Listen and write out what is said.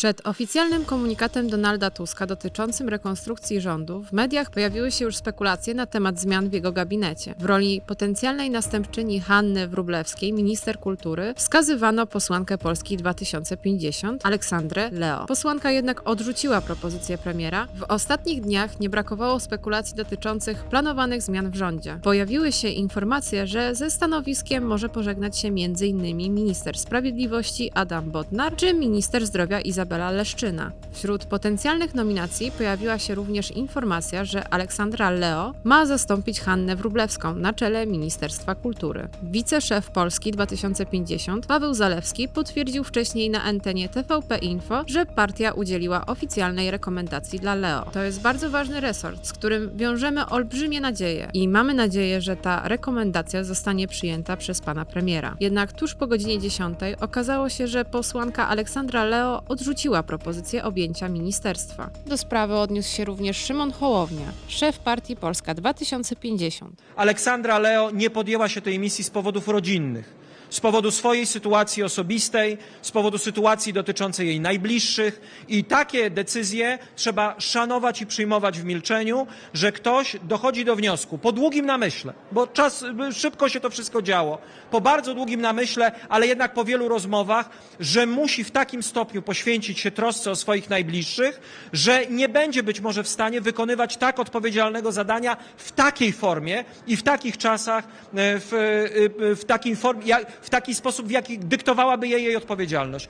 Przed oficjalnym komunikatem Donalda Tuska dotyczącym rekonstrukcji rządu w mediach pojawiły się już spekulacje na temat zmian w jego gabinecie. W roli potencjalnej następczyni Hanny Wróblewskiej, minister kultury, wskazywano posłankę Polski 2050 Aleksandrę Leo. Posłanka jednak odrzuciła propozycję premiera. W ostatnich dniach nie brakowało spekulacji dotyczących planowanych zmian w rządzie. Pojawiły się informacje, że ze stanowiskiem może pożegnać się m.in. minister sprawiedliwości Adam Bodnar czy minister zdrowia Izabela Leszczyna. Wśród potencjalnych nominacji pojawiła się również informacja, że Aleksandra Leo ma zastąpić Hannę Wróblewską na czele Ministerstwa Kultury. Wiceszef Polski 2050 Paweł Zalewski potwierdził wcześniej na antenie TVP Info, że partia udzieliła oficjalnej rekomendacji dla Leo. To jest bardzo ważny resort, z którym wiążemy olbrzymie nadzieje i mamy nadzieję, że ta rekomendacja zostanie przyjęta przez pana premiera. Jednak tuż po godzinie 10 okazało się, że posłanka Aleksandra Leo odrzuciła propozycję objęcia ministerstwa. Do sprawy odniósł się również Szymon Hołownia, szef partii Polska 2050. Aleksandra Leo nie podjęła się tej misji z powodów rodzinnych, z powodu swojej sytuacji osobistej, z powodu sytuacji dotyczącej jej najbliższych. I takie decyzje trzeba szanować i przyjmować w milczeniu, że ktoś dochodzi do wniosku po długim namyśle, bo czas szybko się to wszystko działo, po bardzo długim namyśle, ale jednak po wielu rozmowach, że musi w takim stopniu poświęcić się trosce o swoich najbliższych, że nie będzie być może w stanie wykonywać tak odpowiedzialnego zadania w takiej formie i w takich czasach, e, w, e, w, takim form, jak- w taki sposób, w jaki dyktowałaby jej jej odpowiedzialność.